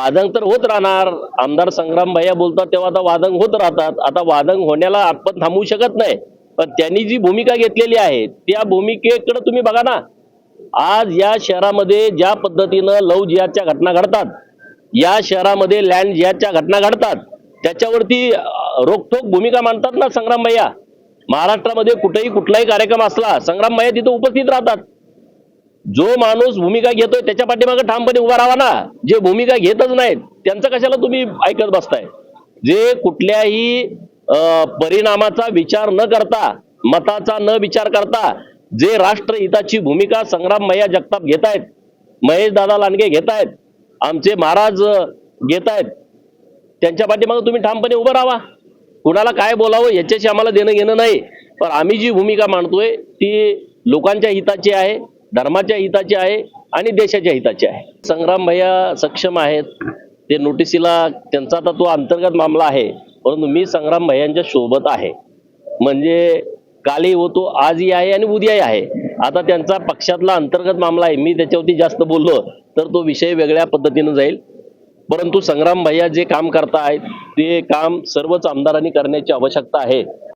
वादंग तर होत राहणार. आमदार संग्राम भैया बोलतात तेव्हा आता वादंग होत राहतात. आता वादंग होण्याला आपण थांबवू शकत नाही. पण त्यांनी जी भूमिका घेतलेली आहे त्या भूमिकेकडे तुम्ही बघा ना. आज या शहरामध्ये ज्या पद्धतीनं लव जिहादच्या घटना घडतात या शहरामध्ये लँड जिहादच्या घटना घडतात त्याच्यावरती अं, रोखोक भूमिका मांडतात ना संग्राम भैया. महाराष्ट्रामध्ये कुठेही कुठलाही कार्यक्रम असला संग्राम भैया तिथं उपस्थित राहतात. जो माणूस भूमिका घेतोय त्याच्या पाठीमागे ठामपणे उभा राहा ना. जे भूमिका घेतच नाहीत त्यांचं कशाला तुम्ही ऐकत बसताय? जे कुठल्याही परिणामाचा विचार न करता मताचा न विचार करता जे राष्ट्रहिताची भूमिका संग्राम मैया जगताप घेत आहेत महेश दादा लांडगे घेत आहेत आमचे महाराज घेत आहेत त्यांच्या पाठीमागे तुम्ही ठामपणे उभं राहा. कुणाला काय बोलावं याच्याशी आम्हाला देणं घेणं नाही. पण आम्ही जी भूमिका मांडतोय ती लोकांच्या हिताची आहे. धर्माच्या हिताची आहे आणि देशाच्या हिताचे आहे. संग्राम भैया सक्षम आहेत. ते नोटिसीला त्यांचा आता तो अंतर्गत मामला आहे. परंतु मी संग्राम भैयांच्या सोबत आहे. म्हणजे कालही होतो आजही आहे आणि उद्याही आहे. आता त्यांचा पक्षातला अंतर्गत मामला आहे. मी त्याच्यावरती जास्त बोललो तर तो विषय वेगळ्या पद्धतीनं जाईल. परंतु संग्राम भैया जे काम करता आहेत ते काम सर्वच आमदारांनी करण्याची आवश्यकता आहे.